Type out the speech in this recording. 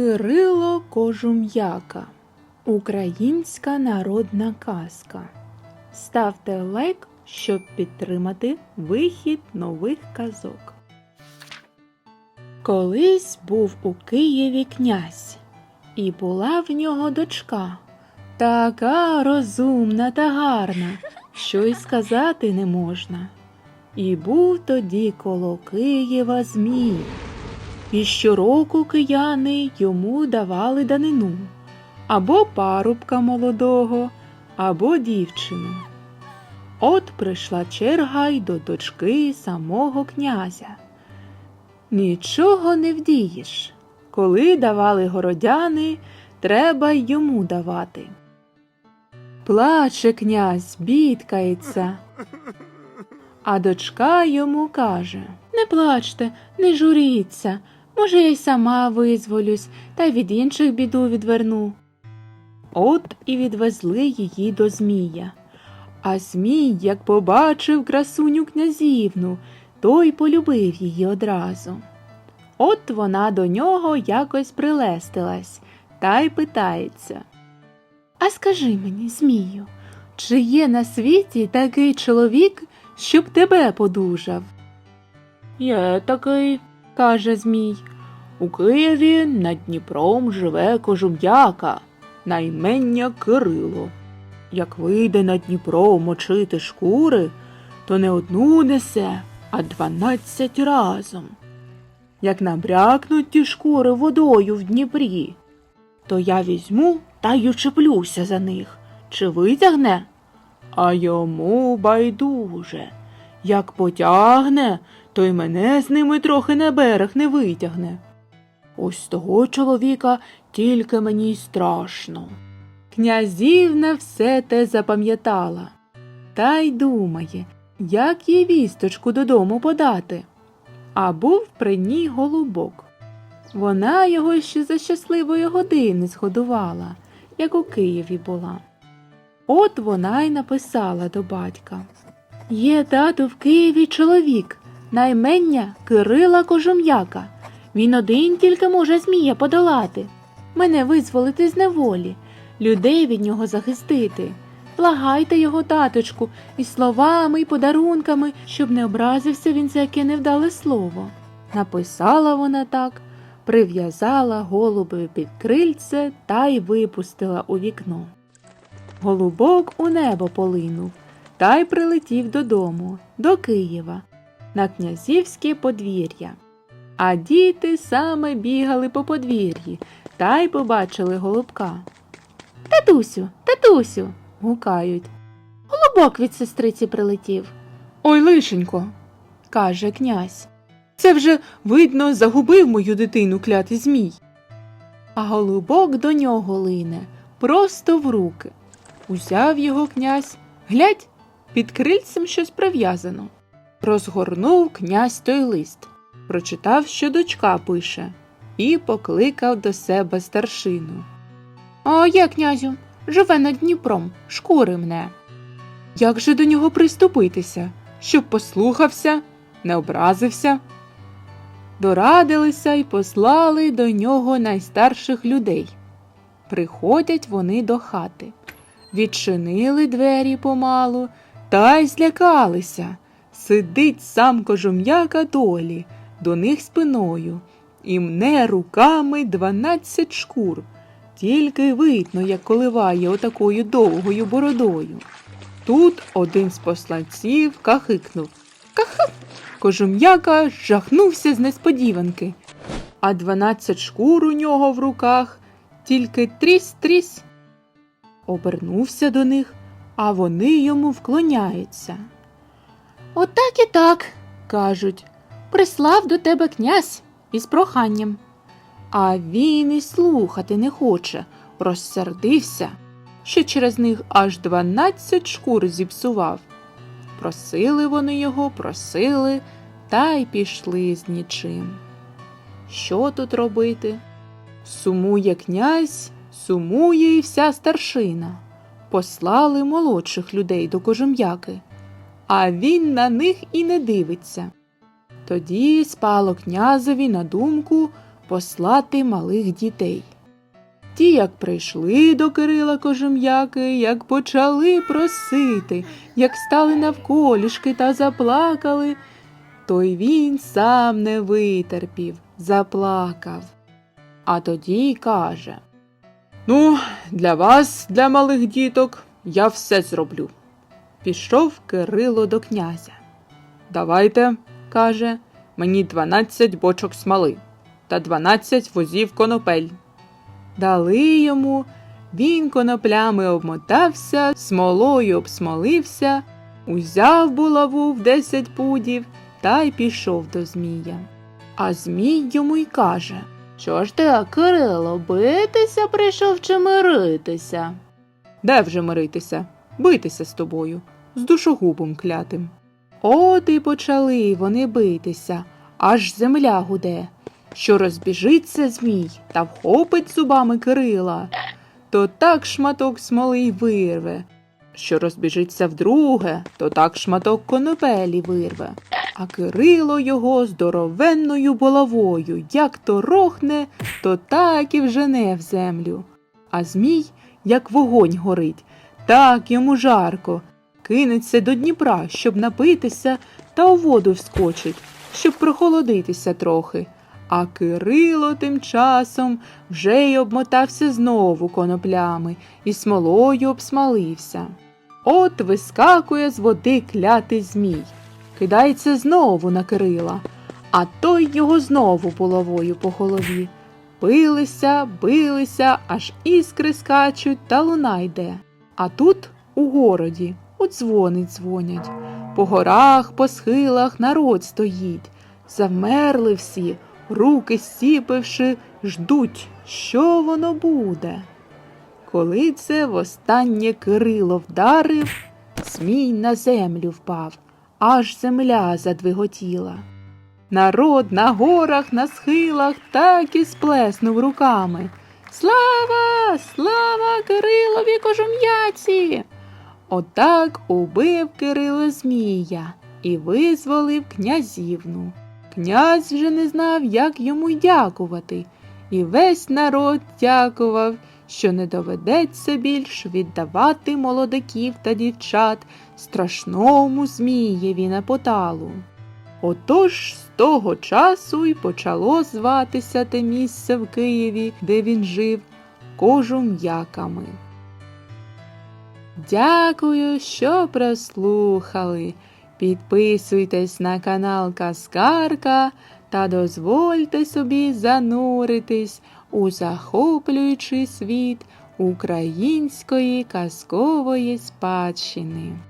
Кирило Кожум'яка. Українська народна казка. Ставте лайк, щоб підтримати вихід нових казок. Колись був у Києві князь, і була в нього дочка. Така розумна та гарна, що й сказати не можна. І був тоді коло Києва Змій. І щороку кияни йому давали данину або парубка молодого, або дівчину. От прийшла черга й до дочки самого князя. Нічого не вдієш. Коли давали городяни, треба й йому давати. Плаче князь, бідкається. А дочка йому каже Не плачте, не журіться. Може, я й сама визволюсь та від інших біду відверну. От і відвезли її до Змія. А Змій, як побачив красуню князівну, той полюбив її одразу. От вона до нього якось прилестилась та й питається. А скажи мені, Змію, чи є на світі такий чоловік, щоб тебе подужав? Є такий, каже Змій. У Києві над Дніпром живе кожум'яка, наймення Кирило. Як вийде на Дніпро мочити шкури, то не одну несе, а дванадцять разом. Як набрякнуть ті шкури водою в Дніпрі, то я візьму та й учеплюся за них. Чи витягне? А йому байдуже. Як потягне, то й мене з ними трохи на берег не витягне. Ось того чоловіка тільки мені й страшно. Князівна все те запам'ятала та й думає, як їй вісточку додому подати. А був при ній голубок. Вона його ще за щасливої години згодувала, як у Києві була. От вона й написала до батька Є тату в Києві чоловік, наймення Кирила Кожум'яка. Він один тільки може змія подолати, мене визволити з неволі, людей від нього захистити. Благайте його, таточку, і словами, і подарунками, щоб не образився він за яке невдале слово. Написала вона так, прив'язала голуби під крильце та й випустила у вікно. Голубок у небо полинув та й прилетів додому, до Києва, на князівське подвір'я. А діти саме бігали по подвір'ї та й побачили голубка. Татусю, татусю. гукають. Голубок від сестриці прилетів. Ой, лишенько, каже князь. Це вже, видно, загубив мою дитину клятий змій. А голубок до нього лине, просто в руки. Узяв його князь, глядь, під крильцем щось прив'язано. Розгорнув князь той лист, прочитав, що дочка пише, і покликав до себе старшину. А я, князю, живе над Дніпром, шкури мене. Як же до нього приступитися, щоб послухався, не образився? Дорадилися й послали до нього найстарших людей. Приходять вони до хати, відчинили двері помалу та й злякалися. Сидить сам кожум'яка долі, до них спиною, і мне руками дванадцять шкур. Тільки видно, як коливає отакою довгою бородою. Тут один з посланців кахикнув. Кахик! Кожум'яка жахнувся з несподіванки, а дванадцять шкур у нього в руках тільки трісь-трісь. Обернувся до них, а вони йому вклоняються. Отак і так, кажуть, прислав до тебе князь із проханням. А він і слухати не хоче, розсердився, що через них аж дванадцять шкур зіпсував. Просили вони його, просили, та й пішли з нічим. Що тут робити? Сумує князь, сумує і вся старшина. Послали молодших людей до кожум'яки, а він на них і не дивиться. Тоді спало князеві на думку послати малих дітей. Ті, як прийшли до Кирила Кожем'яки, як почали просити, як стали навколішки та заплакали, то й він сам не витерпів, заплакав. А тоді каже Ну, для вас, для малих діток, я все зроблю. Пішов Кирило до князя. Давайте, каже, мені дванадцять бочок смоли та дванадцять возів конопель. Дали йому, він коноплями обмотався, смолою обсмолився, узяв булаву в десять пудів та й пішов до Змія. А Змій йому й каже Що ж ти, Кирило, битися прийшов чи миритися? Де вже миритися? Битися з тобою, з душогубом клятим. От і почали вони битися, аж земля гуде, що розбіжиться змій та вхопить зубами Кирила, то так шматок смоли й вирве, що розбіжиться вдруге, то так шматок конопелі вирве. А Кирило його здоровенною булавою, як то рохне, то так і вжене в землю. А змій, як вогонь горить, так йому жарко, кинеться до Дніпра, щоб напитися, та у воду вскочить, щоб прохолодитися трохи. А Кирило тим часом вже й обмотався знову коноплями і смолою обсмалився. От вискакує з води клятий змій, кидається знову на Кирила, а той його знову булавою по голові. Билися, билися, аж іскри скачуть та луна йде. А тут, у городі, у дзвони дзвонять. По горах, по схилах народ стоїть. Завмерли всі, руки сіпивши, ждуть, що воно буде. Коли це востаннє Кирило вдарив, змій на землю впав, аж земля задвиготіла. Народ на горах, на схилах так і сплеснув руками. Слава, слава Кирилові кожум'яці! Отак убив Кирило Змія і визволив князівну. Князь вже не знав, як йому дякувати, і весь народ дякував, що не доведеться більш віддавати молодиків та дівчат страшному Змієві на поталу. Отож з того часу й почало зватися те місце в Києві, де він жив, кожум'яками. Дякую, що прослухали. Підписуйтесь на канал Каскарка та дозвольте собі зануритись у захоплюючий світ української казкової спадщини.